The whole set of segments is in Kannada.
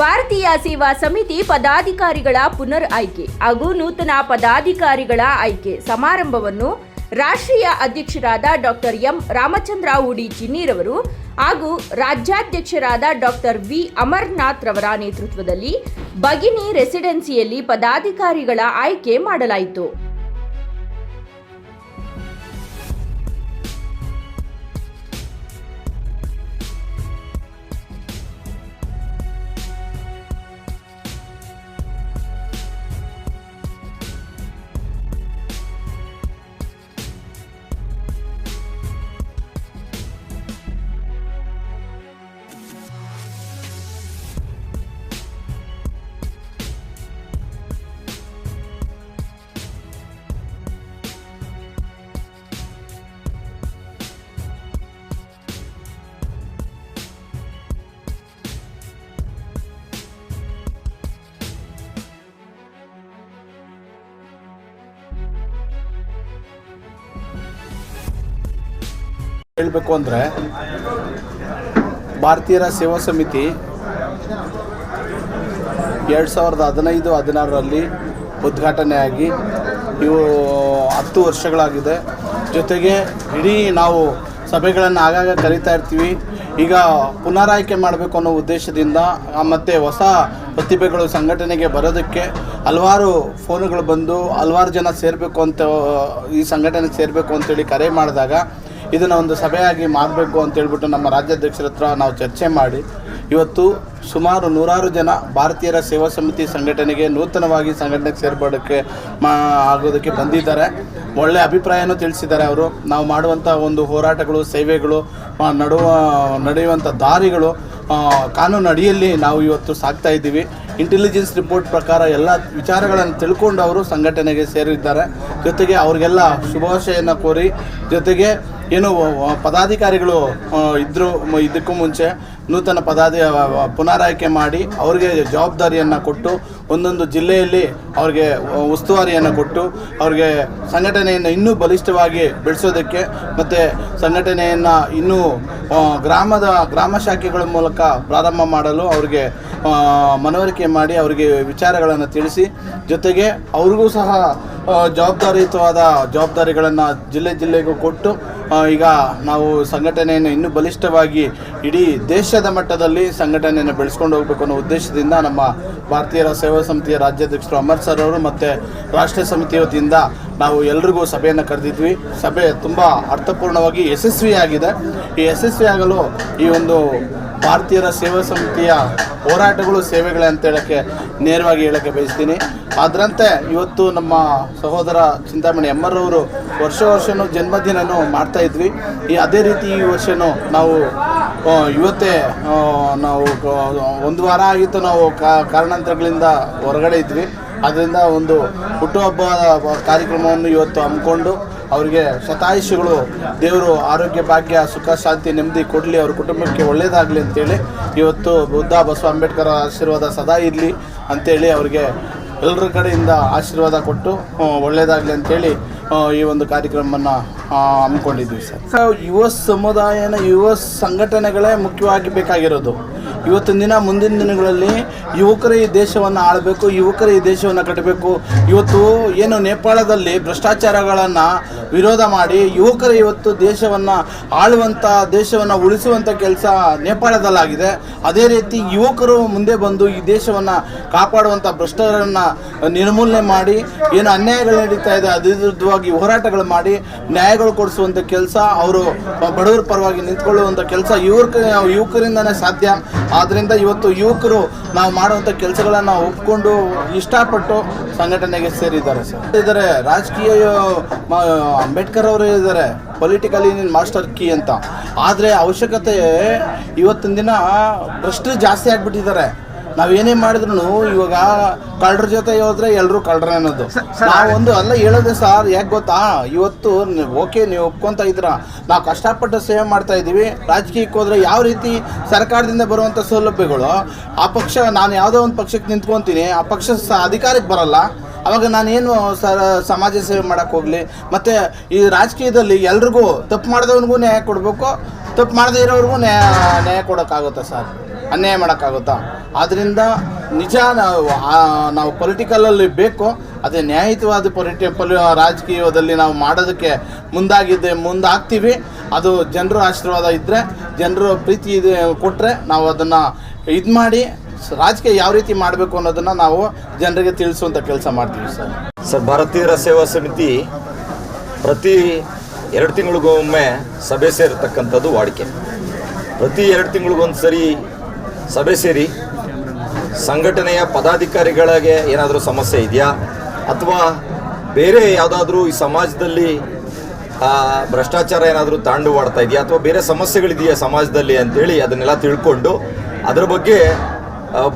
ಭಾರತೀಯ ಸೇವಾ ಸಮಿತಿ ಪದಾಧಿಕಾರಿಗಳ ಪುನರ್ ಆಯ್ಕೆ ಹಾಗೂ ನೂತನ ಪದಾಧಿಕಾರಿಗಳ ಆಯ್ಕೆ ಸಮಾರಂಭವನ್ನು ರಾಷ್ಟ್ರೀಯ ಅಧ್ಯಕ್ಷರಾದ ಡಾಕ್ಟರ್ ಎಂ ರಾಮಚಂದ್ರ ಉಡಿ ಚಿನ್ನಿರವರು ಹಾಗೂ ರಾಜ್ಯಾಧ್ಯಕ್ಷರಾದ ಡಾಕ್ಟರ್ ವಿ ಅಮರ್ನಾಥ್ ರವರ ನೇತೃತ್ವದಲ್ಲಿ ಭಗಿನಿ ರೆಸಿಡೆನ್ಸಿಯಲ್ಲಿ ಪದಾಧಿಕಾರಿಗಳ ಆಯ್ಕೆ ಮಾಡಲಾಯಿತು. ಹೇಳಬೇಕು ಅಂದರೆ ಭಾರತೀಯರ ಸೇವಾ ಸಮಿತಿ ಎರಡು ಸಾವಿರದ ಹದಿನೈದು, ಹದಿನಾರರಲ್ಲಿ ಉದ್ಘಾಟನೆಯಾಗಿ ಇವು ಹತ್ತು ವರ್ಷಗಳಾಗಿದೆ. ಜೊತೆಗೆ ಇಡೀ ನಾವು ಸಭೆಗಳನ್ನು ಆಗಾಗ ಕರೀತಾ ಇರ್ತೀವಿ. ಈಗ ಪುನರಾಯ್ಕೆ ಮಾಡಬೇಕು ಅನ್ನೋ ಉದ್ದೇಶದಿಂದ ಮತ್ತು ಹೊಸ ಪ್ರತಿಭೆಗಳು ಸಂಘಟನೆಗೆ ಬರೋದಕ್ಕೆ ಹಲವಾರು ಫೋನುಗಳು ಬಂದು ಹಲವಾರು ಜನ ಸೇರಬೇಕು ಅಂತ, ಈ ಸಂಘಟನೆ ಸೇರಬೇಕು ಅಂತೇಳಿ ಕರೆ ಮಾಡಿದಾಗ ಇದನ್ನು ಒಂದು ಸಭೆಯಾಗಿ ಮಾಡಬೇಕು ಅಂತ ಹೇಳ್ಬಿಟ್ಟು ನಮ್ಮ ರಾಜ್ಯಾಧ್ಯಕ್ಷರ ಹತ್ರ ನಾವು ಚರ್ಚೆ ಮಾಡಿ, ಇವತ್ತು ಸುಮಾರು ನೂರಾರು ಜನ ಭಾರತೀಯರ ಸೇವಾ ಸಮಿತಿ ಸಂಘಟನೆಗೆ ನೂತನವಾಗಿ ಸಂಘಟನೆಗೆ ಸೇರ್ಪಡೋಕ್ಕೆ ಮಾ ಆಗೋದಕ್ಕೆ ಬಂದಿದ್ದಾರೆ. ಒಳ್ಳೆಯ ಅಭಿಪ್ರಾಯನೂ ತಿಳಿಸಿದ್ದಾರೆ ಅವರು. ನಾವು ಮಾಡುವಂಥ ಒಂದು ಹೋರಾಟಗಳು, ಸೇವೆಗಳು ನಡುವ ನಡೆಯುವಂಥ ದಾರಿಗಳು ಕಾನೂನು ಅಡಿಯಲ್ಲಿ ನಾವು ಇವತ್ತು ಸಾಕ್ತಾ ಇದ್ದೀವಿ. ಇಂಟೆಲಿಜೆನ್ಸ್ ರಿಪೋರ್ಟ್ ಪ್ರಕಾರ ಎಲ್ಲ ವಿಚಾರಗಳನ್ನು ತಿಳ್ಕೊಂಡು ಅವರು ಸಂಘಟನೆಗೆ ಸೇರಿದ್ದಾರೆ. ಜೊತೆಗೆ ಅವ್ರಿಗೆಲ್ಲ ಶುಭಾಶಯನ್ನು ಕೋರಿ, ಜೊತೆಗೆ ಏನು ಪದಾಧಿಕಾರಿಗಳು ಇದ್ರು ಇದಕ್ಕೂ ಮುಂಚೆ ನೂತನ ಪದಾಧಿ ಪುನರಾಯ್ಕೆ ಮಾಡಿ ಅವ್ರಿಗೆ ಜವಾಬ್ದಾರಿಯನ್ನು ಕೊಟ್ಟು ಒಂದೊಂದು ಜಿಲ್ಲೆಯಲ್ಲಿ ಅವ್ರಿಗೆ ಉಸ್ತುವಾರಿಯನ್ನು ಕೊಟ್ಟು ಅವ್ರಿಗೆ ಸಂಘಟನೆಯನ್ನು ಇನ್ನೂ ಬಲಿಷ್ಠವಾಗಿ ಬೆಳೆಸೋದಕ್ಕೆ ಮತ್ತು ಸಂಘಟನೆಯನ್ನು ಇನ್ನೂ ಗ್ರಾಮದ, ಗ್ರಾಮ ಶಾಖೆಗಳ ಮೂಲಕ ಪ್ರಾರಂಭ ಮಾಡಲು ಅವ್ರಿಗೆ ಮನವರಿಕೆ ಮಾಡಿ ಅವರಿಗೆ ವಿಚಾರಗಳನ್ನು ತಿಳಿಸಿ, ಜೊತೆಗೆ ಅವ್ರಿಗೂ ಸಹ ಜವಾಬ್ದಾರಿಯುತವಾದ ಜವಾಬ್ದಾರಿಗಳನ್ನು ಜಿಲ್ಲೆ ಜಿಲ್ಲೆಗೂ ಕೊಟ್ಟು ಈಗ ನಾವು ಸಂಘಟನೆಯನ್ನು ಇನ್ನೂ ಬಲಿಷ್ಠವಾಗಿ ಇಡೀ ದೇಶದ ಮಟ್ಟದಲ್ಲಿ ಸಂಘಟನೆಯನ್ನು ಬೆಳೆಸ್ಕೊಂಡು ಹೋಗಬೇಕು ಅನ್ನೋ ಉದ್ದೇಶದಿಂದ ನಮ್ಮ ಭಾರತೀಯರ ಸೇವಾ ಸಮಿತಿಯ ರಾಜ್ಯಾಧ್ಯಕ್ಷರು ಅಮರ್ ಸರ್ ಅವರು ಮತ್ತು ರಾಷ್ಟ್ರೀಯ ಸಮಿತಿ ವತಿಯಿಂದ ನಾವು ಎಲ್ರಿಗೂ ಸಭೆಯನ್ನು ಕರೆದಿದ್ವಿ. ಸಭೆ ತುಂಬ ಅರ್ಥಪೂರ್ಣವಾಗಿ ಯಶಸ್ವಿಯಾಗಿದೆ. ಈ ಯಶಸ್ವಿಯಾಗಲು ಈ ಒಂದು ಭಾರತೀಯರ ಸೇವಾ ಸಮಿತಿಯ ಹೋರಾಟಗಳು ಸೇವೆಗಳೇ ಅಂತ ಹೇಳೋಕ್ಕೆ ನೇರವಾಗಿ ಹೇಳೋಕ್ಕೆ ಬಯಸ್ತೀನಿ. ಅದರಂತೆ ಇವತ್ತು ನಮ್ಮ ಸಹೋದರ ಚಿಂತಾಮಣಿ ಎಮ್ಮರವರು ವರ್ಷ ವರ್ಷನೂ ಜನ್ಮದಿನನೂ ಮಾಡ್ತಾ ಇದ್ವಿ. ಈ ಅದೇ ರೀತಿ ಈ ವರ್ಷನೂ ನಾವು ಇವತ್ತೇ ನಾವು ಒಂದು ವಾರ ಆಗಿತ್ತು ನಾವು ಕಾರಣಾಂತರಗಳಿಂದ ಹೊರಗಡೆ ಇದ್ವಿ. ಅದರಿಂದ ಒಂದು ಹುಟ್ಟುಹಬ್ಬ ಕಾರ್ಯಕ್ರಮವನ್ನು ಇವತ್ತು ಹಮ್ಮಿಕೊಂಡು ಅವರಿಗೆ ಶತಾಯುಷಿಗಳು ದೇವರು ಆರೋಗ್ಯ, ಭಾಗ್ಯ, ಸುಖ, ಶಾಂತಿ, ನೆಮ್ಮದಿ ಕೊಡಲಿ, ಅವ್ರ ಕುಟುಂಬಕ್ಕೆ ಒಳ್ಳೆಯದಾಗಲಿ ಅಂತೇಳಿ ಇವತ್ತು ಬುದ್ಧ ಬಸವ ಅಂಬೇಡ್ಕರ್ ಆಶೀರ್ವಾದ ಸದಾ ಇರಲಿ ಅಂತೇಳಿ ಅವರಿಗೆ ಎಲ್ಲರ ಕಡೆಯಿಂದ ಆಶೀರ್ವಾದ ಕೊಟ್ಟು ಒಳ್ಳೆಯದಾಗಲಿ ಅಂತೇಳಿ ಈ ಒಂದು ಕಾರ್ಯಕ್ರಮವನ್ನು ಹಮ್ಮಿಕೊಂಡಿದ್ವಿ ಸರ್ ಸರ್. ಯುವ ಸಮುದಾಯನ, ಯುವ ಸಂಘಟನೆಗಳೇ ಮುಖ್ಯವಾಗಿ ಬೇಕಾಗಿರೋದು. ಇವತ್ತಿನ ದಿನ ಮುಂದಿನ ದಿನಗಳಲ್ಲಿ ಯುವಕರೇ ಈ ದೇಶವನ್ನು ಆಳಬೇಕು, ಯುವಕರೇ ಈ ದೇಶವನ್ನು ಕಟ್ಟಬೇಕು. ಇವತ್ತು ಏನು ನೇಪಾಳದಲ್ಲಿ ಭ್ರಷ್ಟಾಚಾರಗಳನ್ನು ವಿರೋಧ ಮಾಡಿ ಯುವಕರೇ ಇವತ್ತು ದೇಶವನ್ನು ಆಳುವಂಥ ದೇಶವನ್ನು ಉಳಿಸುವಂಥ ಕೆಲಸ ನೇಪಾಳದಲ್ಲಾಗಿದೆ. ಅದೇ ರೀತಿ ಯುವಕರು ಮುಂದೆ ಬಂದು ಈ ದೇಶವನ್ನು ಕಾಪಾಡುವಂಥ ಭ್ರಷ್ಟರನ್ನು ನಿರ್ಮೂಲನೆ ಮಾಡಿ, ಏನು ಅನ್ಯಾಯಗಳು ನಡೀತಾ ಇದೆ ಅದ್ರ ಹೋರಾಟಗಳು ಮಾಡಿ, ನ್ಯಾಯಗಳು ಕೊಡಿಸುವಂಥ ಕೆಲಸ, ಅವರು ಬಡವರ ಪರವಾಗಿ ನಿಂತ್ಕೊಳ್ಳುವಂಥ ಕೆಲಸ ಯುವಕ ಯುವಕರಿಂದನೇ ಸಾಧ್ಯ. ಆದ್ದರಿಂದ ಇವತ್ತು ಯುವಕರು ನಾವು ಮಾಡುವಂಥ ಕೆಲಸಗಳನ್ನು ಒಪ್ಕೊಂಡು ಇಷ್ಟಪಟ್ಟು ಸಂಘಟನೆಗೆ ಸೇರಿದ್ದಾರೆ ಸರ್. ಇದ್ದಾರೆ, ರಾಜಕೀಯ ಅಂಬೇಡ್ಕರ್ ಅವರು ಇದ್ದಾರೆ ಪೊಲಿಟಿಕಲಿ ಮಾಸ್ಟರ್ ಕೀ ಅಂತ. ಆದರೆ ಅವಶ್ಯಕತೆ ಇವತ್ತಿನ ದಿನ ಭ್ರಷ್ಟರು ಜಾಸ್ತಿ ಆಗಿಬಿಟ್ಟಿದ್ದಾರೆ. ನಾವೇನೇ ಮಾಡಿದ್ರು ಇವಾಗ ಕಳ್ಳರ ಜೊತೆ ಹೋದ್ರೆ ಎಲ್ಲರೂ ಕಳ್ಳರ ಅನ್ನೋದು. ನಾವು ಒಂದು ಅಲ್ಲ ಹೇಳೋದು ಸರ್ ಯಾಕೆ ಗೊತ್ತಾ? ಇವತ್ತು ಓಕೆ ನೀವು ಒಪ್ಕೊಂತ ಇದ್ರ ನಾವು ಕಷ್ಟಪಟ್ಟು ಸೇವೆ ಮಾಡ್ತಾ ಇದ್ದೀವಿ. ರಾಜಕೀಯಕ್ಕೆ ಹೋದ್ರೆ ಯಾವ ರೀತಿ ಸರ್ಕಾರದಿಂದ ಬರುವಂಥ ಸೌಲಭ್ಯಗಳು? ಆ ಪಕ್ಷ ನಾನು ಯಾವುದೋ ಒಂದು ಪಕ್ಷಕ್ಕೆ ನಿಂತ್ಕೊಂತೀನಿ. ಆ ಪಕ್ಷ ಸ ಅಧಿಕಾರಕ್ಕೆ ಬರಲ್ಲ. ಅವಾಗ ನಾನೇನು ಸರ್ ಸಮಾಜ ಸೇವೆ ಮಾಡೋಕ್ಕೆ ಹೋಗಲಿ? ಮತ್ತು ಈ ರಾಜಕೀಯದಲ್ಲಿ ಎಲ್ರಿಗೂ ತಪ್ಪು ಮಾಡಿದವನಿಗೂ ನ್ಯಾಯ ಕೊಡಬೇಕು. ತಪ್ಪು ಮಾಡದೇ ಇರೋರಿಗೂ ನ್ಯಾಯ ನ್ಯಾಯ ಕೊಡೋಕ್ಕಾಗುತ್ತಾ ಸರ್? ಅನ್ಯಾಯ ಮಾಡೋಕ್ಕಾಗುತ್ತಾ? ಆದ್ದರಿಂದ ನಿಜ ನಾವು ನಾವು ಪೊಲಿಟಿಕಲಲ್ಲಿ ಬೇಕು. ಅದೇ ನ್ಯಾಯಯುತವಾದ ಪೊಲಿಟಿ ಪೊಲಿ ರಾಜಕೀಯದಲ್ಲಿ ನಾವು ಮಾಡೋದಕ್ಕೆ ಮುಂದಾಗಿದ್ದೆ ಮುಂದಾಗ್ತೀವಿ. ಅದು ಜನರ ಆಶೀರ್ವಾದ ಇದ್ದರೆ ಜನರು ಪ್ರೀತಿ ಇದೆ ಕೊಟ್ಟರೆ ನಾವು ಅದನ್ನು ಇದು ಮಾಡಿ, ರಾಜಕೀಯ ಯಾವ ರೀತಿ ಮಾಡಬೇಕು ಅನ್ನೋದನ್ನು ನಾವು ಜನರಿಗೆ ತಿಳಿಸುವಂಥ ಕೆಲಸ ಮಾಡ್ತೀವಿ ಸರ್. ಸರ್ ಭಾರತೀಯರ ಸೇವಾ ಸಮಿತಿ ಪ್ರತಿ ಎರಡು ತಿಂಗಳಿಗೊಮ್ಮೆ ಸಭೆ ಸೇರತಕ್ಕಂಥದ್ದು ವಾಡಿಕೆ. ಪ್ರತಿ ಎರಡು ತಿಂಗಳಿಗೊಂದು ಸರಿ ಸಭೆ ಸೇರಿ ಸಂಘಟನೆಯ ಪದಾಧಿಕಾರಿಗಳಿಗೆ ಏನಾದರೂ ಸಮಸ್ಯೆ ಇದೆಯಾ? ಅಥವಾ ಬೇರೆ ಯಾವುದಾದ್ರೂ ಈ ಸಮಾಜದಲ್ಲಿ ಭ್ರಷ್ಟಾಚಾರ ಏನಾದರೂ ತಾಂಡುವಾಡ್ತಾ ಇದೆಯಾ? ಅಥವಾ ಬೇರೆ ಸಮಸ್ಯೆಗಳಿದೆಯಾ ಸಮಾಜದಲ್ಲಿ ಅಂತೇಳಿ ಅದನ್ನೆಲ್ಲ ತಿಳ್ಕೊಂಡು ಅದರ ಬಗ್ಗೆ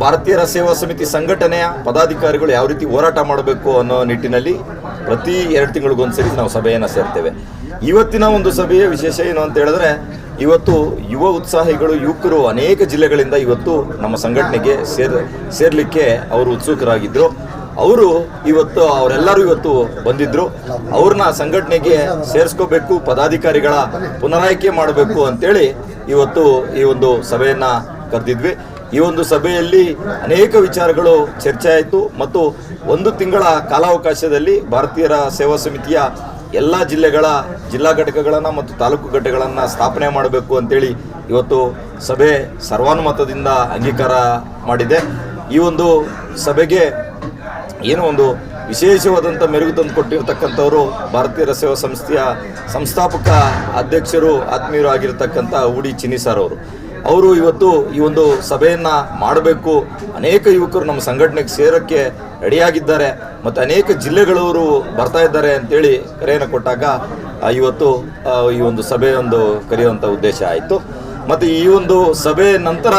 ಭಾರತೀಯರ ಸೇವಾ ಸಮಿತಿ ಸಂಘಟನೆಯ ಪದಾಧಿಕಾರಿಗಳು ಯಾವ ರೀತಿ ಹೋರಾಟ ಮಾಡಬೇಕು ಅನ್ನೋ ನಿಟ್ಟಿನಲ್ಲಿ ಪ್ರತಿ ಎರಡು ತಿಂಗಳಿಗೊಂದ್ಸರಿ ನಾವು ಸಭೆಯನ್ನು ಸೇರ್ತೇವೆ. ಇವತ್ತಿನ ಒಂದು ಸಭೆಯ ವಿಶೇಷ ಏನು ಅಂತ ಹೇಳಿದ್ರೆ, ಇವತ್ತು ಯುವ ಉತ್ಸಾಹಿಗಳು, ಯುವಕರು ಅನೇಕ ಜಿಲ್ಲೆಗಳಿಂದ ಇವತ್ತು ನಮ್ಮ ಸಂಘಟನೆಗೆ ಸೇರ್, ಸೇರ್ಲಿಕ್ಕೆ ಅವರು ಉತ್ಸುಕರಾಗಿದ್ದರು ಅವರು ಇವತ್ತು, ಅವರೆಲ್ಲರೂ ಇವತ್ತು ಬಂದಿದ್ರು. ಅವ್ರನ್ನ ಸಂಘಟನೆಗೆ ಸೇರಿಸ್ಕೋಬೇಕು, ಪದಾಧಿಕಾರಿಗಳ ಪುನರಾಯ್ಕೆ ಮಾಡಬೇಕು ಅಂತೇಳಿ ಇವತ್ತು ಈ ಒಂದು ಸಭೆಯನ್ನ ಕರೆದಿದ್ವಿ. ಈ ಒಂದು ಸಭೆಯಲ್ಲಿ ಅನೇಕ ವಿಚಾರಗಳು ಚರ್ಚೆ ಆಯಿತು ಮತ್ತು ಒಂದು ತಿಂಗಳ ಕಾಲಾವಕಾಶದಲ್ಲಿ ಭಾರತೀಯರ ಸೇವಾ ಸಮಿತಿಯ ಎಲ್ಲ ಜಿಲ್ಲೆಗಳ ಜಿಲ್ಲಾ ಘಟಕಗಳನ್ನು ಮತ್ತು ತಾಲೂಕು ಘಟಕಗಳನ್ನು ಸ್ಥಾಪನೆ ಮಾಡಬೇಕು ಅಂತೇಳಿ ಇವತ್ತು ಸಭೆ ಸರ್ವಾನುಮತದಿಂದ ಅಂಗೀಕಾರ ಮಾಡಿದೆ. ಈ ಒಂದು ಸಭೆಗೆ ಏನೋ ಒಂದು ವಿಶೇಷವಾದಂಥ ಮೆರುಗು ತಂದು ಕೊಟ್ಟಿರ್ತಕ್ಕಂಥವರು ಭಾರತೀಯರ ಸೇವಾ ಸಂಸ್ಥೆಯ ಸಂಸ್ಥಾಪಕ ಅಧ್ಯಕ್ಷರು, ಆತ್ಮೀಯರು ಆಗಿರ್ತಕ್ಕಂಥ ಉಡಿ ಚಿನ್ನಿಸಾರ್ ಅವರು ಅವರು ಇವತ್ತು ಈ ಒಂದು ಸಭೆಯನ್ನು ಮಾಡಬೇಕು. ಅನೇಕ ಯುವಕರು ನಮ್ಮ ಸಂಘಟನೆಗೆ ಸೇರೋಕ್ಕೆ ರೆಡಿಯಾಗಿದ್ದಾರೆ. ಮತ್ತು ಅನೇಕ ಜಿಲ್ಲೆಗಳವರು ಬರ್ತಾ ಇದ್ದಾರೆ ಅಂತೇಳಿ ಕರೆಯನ್ನು ಕೊಟ್ಟಾಗ ಇವತ್ತು ಈ ಒಂದು ಸಭೆ ಒಂದು ಕರೆಯುವಂಥ ಉದ್ದೇಶ ಆಯಿತು. ಮತ್ತು ಈ ಒಂದು ಸಭೆ ನಂತರ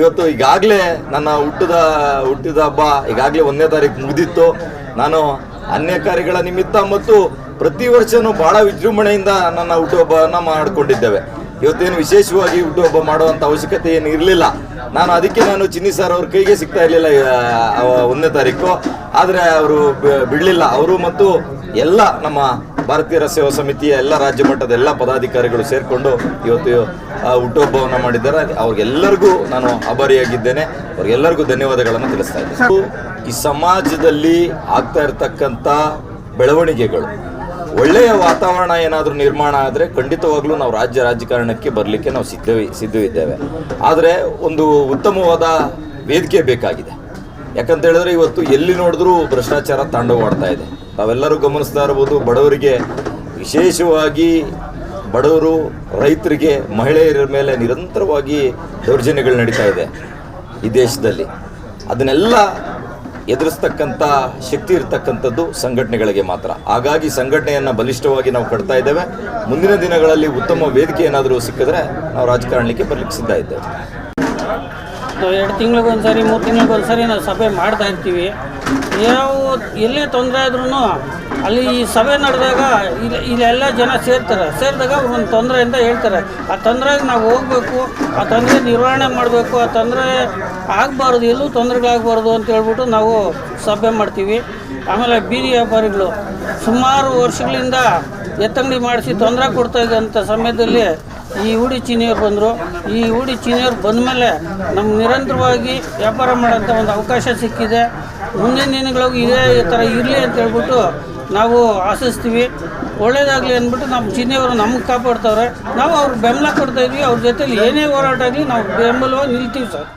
ಇವತ್ತು ಈಗಾಗಲೇ ನನ್ನ ಹುಟ್ಟಿದ ಹುಟ್ಟಿದ ಹಬ್ಬ ಈಗಾಗಲೇ ಒಂದನೇ ತಾರೀಕು ಮುಗಿದಿತ್ತು. ನಾನು ಅನ್ಯ ಕಾರ್ಯಗಳ ನಿಮಿತ್ತ ಮತ್ತು ಪ್ರತಿ ವರ್ಷವೂ ಬಹಳ ವಿಜೃಂಭಣೆಯಿಂದ ನನ್ನ ಹುಟ್ಟುಹಬ್ಬವನ್ನು ಮಾಡಿಕೊಂಡಿದ್ದೇವೆ. ಇವತ್ತೇನು ವಿಶೇಷವಾಗಿ ಹುಟ್ಟುಹಬ್ಬ ಮಾಡುವಂಥ ಅವಶ್ಯಕತೆ ಏನು ಇರಲಿಲ್ಲ. ನಾನು ಅದಕ್ಕೆ ನಾನು ಚಿನ್ನಿ ಸರ್ ಅವ್ರ ಕೈಗೆ ಸಿಗ್ತಾ ಇರಲಿಲ್ಲ ಒಂದನೇ ತಾರೀಕು. ಆದರೆ ಅವರು ಬಿಡಲಿಲ್ಲ. ಅವರು ಮತ್ತು ಎಲ್ಲ ನಮ್ಮ ಭಾರತೀಯ ಸೇವಾ ಸಮಿತಿಯ ಎಲ್ಲ ರಾಜ್ಯ ಮಟ್ಟದ ಎಲ್ಲ ಪದಾಧಿಕಾರಿಗಳು ಸೇರಿಕೊಂಡು ಇವತ್ತು ಹುಟ್ಟುಹಬ್ಬವನ್ನು ಮಾಡಿದ್ದಾರೆ. ಅವ್ರಿಗೆಲ್ಲರಿಗೂ ನಾನು ಆಭಾರಿಯಾಗಿದ್ದೇನೆ. ಅವ್ರಿಗೆಲ್ಲರಿಗೂ ಧನ್ಯವಾದಗಳನ್ನು ತಿಳಿಸ್ತಾ ಇದ್ದೇನೆ. ಈ ಸಮಾಜದಲ್ಲಿ ಆಗ್ತಾ ಇರತಕ್ಕಂಥ ಬೆಳವಣಿಗೆಗಳು ಒಳ್ಳೆಯ ವಾತಾವರಣ ಏನಾದರೂ ನಿರ್ಮಾಣ ಆದರೆ ಖಂಡಿತವಾಗ್ಲೂ ನಾವು ರಾಜ್ಯ ರಾಜಕಾರಣಕ್ಕೆ ಬರಲಿಕ್ಕೆ ನಾವು ಸಿದ್ಧವಿ ಸಿದ್ಧವಿದ್ದೇವೆ. ಆದರೆ ಒಂದು ಉತ್ತಮವಾದ ವೇದಿಕೆ ಬೇಕಾಗಿದೆ. ಯಾಕಂತ ಹೇಳಿದ್ರೆ ಇವತ್ತು ಎಲ್ಲಿ ನೋಡಿದ್ರೂ ಭ್ರಷ್ಟಾಚಾರ ತಾಂಡವಾಡ್ತಾ ಇದೆ. ತಾವೆಲ್ಲರೂ ಗಮನಿಸ್ತಾ ಇರ್ಬೋದು, ಬಡವರಿಗೆ ವಿಶೇಷವಾಗಿ ಬಡವರು, ರೈತರಿಗೆ, ಮಹಿಳೆಯರ ಮೇಲೆ ನಿರಂತರವಾಗಿ ದೌರ್ಜನ್ಯಗಳು ನಡೀತಾ ಇದೆ ಈ ದೇಶದಲ್ಲಿ. ಅದನ್ನೆಲ್ಲ ಎದುರಿಸ್ತಕ್ಕಂಥ ಶಕ್ತಿ ಇರತಕ್ಕಂಥದ್ದು ಸಂಘಟನೆಗಳಿಗೆ ಮಾತ್ರ. ಹಾಗಾಗಿ ಸಂಘಟನೆಯನ್ನು ಬಲಿಷ್ಠವಾಗಿ ನಾವು ಕಟ್ತಾ ಇದ್ದೇವೆ. ಮುಂದಿನ ದಿನಗಳಲ್ಲಿ ಉತ್ತಮ ವೇದಿಕೆ ಏನಾದರೂ ಸಿಕ್ಕಿದ್ರೆ ನಾವು ರಾಜಕಾರಣಕ್ಕೆ ಬರಲಿಕ್ಕೆ ಸಿದ್ಧ ಇದ್ದೇವೆ. ಎರಡು ತಿಂಗಳಿಗೊಂದ್ಸರಿ ಮೂರು ತಿಂಗಳಿಗೊಂದ್ಸರಿ ನಾವು ಸಭೆ ಮಾಡ್ತಾ ಇರ್ತೀವಿ. ಯಾವ ಎಲ್ಲೇ ತೊಂದರೆ ಆದ್ರೂ ಅಲ್ಲಿ ಈ ಸಭೆ ನಡೆದಾಗ ಇಲ್ಲಿ ಇಲ್ಲೆಲ್ಲ ಜನ ಸೇರ್ತಾರೆ. ಸೇರಿದಾಗ ಒಂದು ತೊಂದರೆಯಿಂದ ಹೇಳ್ತಾರೆ. ಆ ತೊಂದರೆಗೆ ನಾವು ಹೋಗಬೇಕು, ಆ ತೊಂದರೆ ನಿರ್ವಹಣೆ ಮಾಡಬೇಕು, ಆ ತೊಂದರೆ ಆಗಬಾರ್ದು, ಎಲ್ಲೂ ತೊಂದರೆಗಳಾಗಬಾರ್ದು ಅಂತ ಹೇಳ್ಬಿಟ್ಟು ನಾವು ಸಭೆ ಮಾಡ್ತೀವಿ. ಆಮೇಲೆ ಬೀದಿ ವ್ಯಾಪಾರಿಗಳು, ಸುಮಾರು ವರ್ಷಗಳಿಂದ ಎತ್ತಂಗಡಿ ಮಾಡಿಸಿ ತೊಂದರೆ ಕೊಡ್ತಾ ಇದ್ದಂಥ ಸಮಯದಲ್ಲಿ ಈ ಉಡಿ ಚೀನಿಯವ್ರು ಬಂದರು. ಈ ಉಡಿ ಚೀನಿಯವ್ರು ಬಂದಮೇಲೆ ನಮ್ಗೆ ನಿರಂತರವಾಗಿ ವ್ಯಾಪಾರ ಮಾಡೋಂಥ ಒಂದು ಅವಕಾಶ ಸಿಕ್ಕಿದೆ. ಮುಂದಿನ ದಿನಗಳಿಗೂ ಇದೇ ಥರ ಇರಲಿ ಅಂತ ಹೇಳ್ಬಿಟ್ಟು ನಾವು ಆಶಿಸ್ತೀವಿ. ಒಳ್ಳೇದಾಗಲಿ ಅಂದ್ಬಿಟ್ಟು ನಮ್ಮ ಚೀನಿಯವರು ನಮ್ಗೆ ಕಾಪಾಡ್ತವ್ರೆ. ನಾವು ಅವ್ರಿಗೆ ಬೆಂಬಲ ಕೊಡ್ತಾಯಿದ್ವಿ ಅವ್ರ ಜೊತೆಲಿ ಏನೇ ಹೋರಾಟ ಆಗಲಿ ನಾವು ಬೆಂಬಲವಾಗಿ ನಿಲ್ತೀವಿ ಸರ್.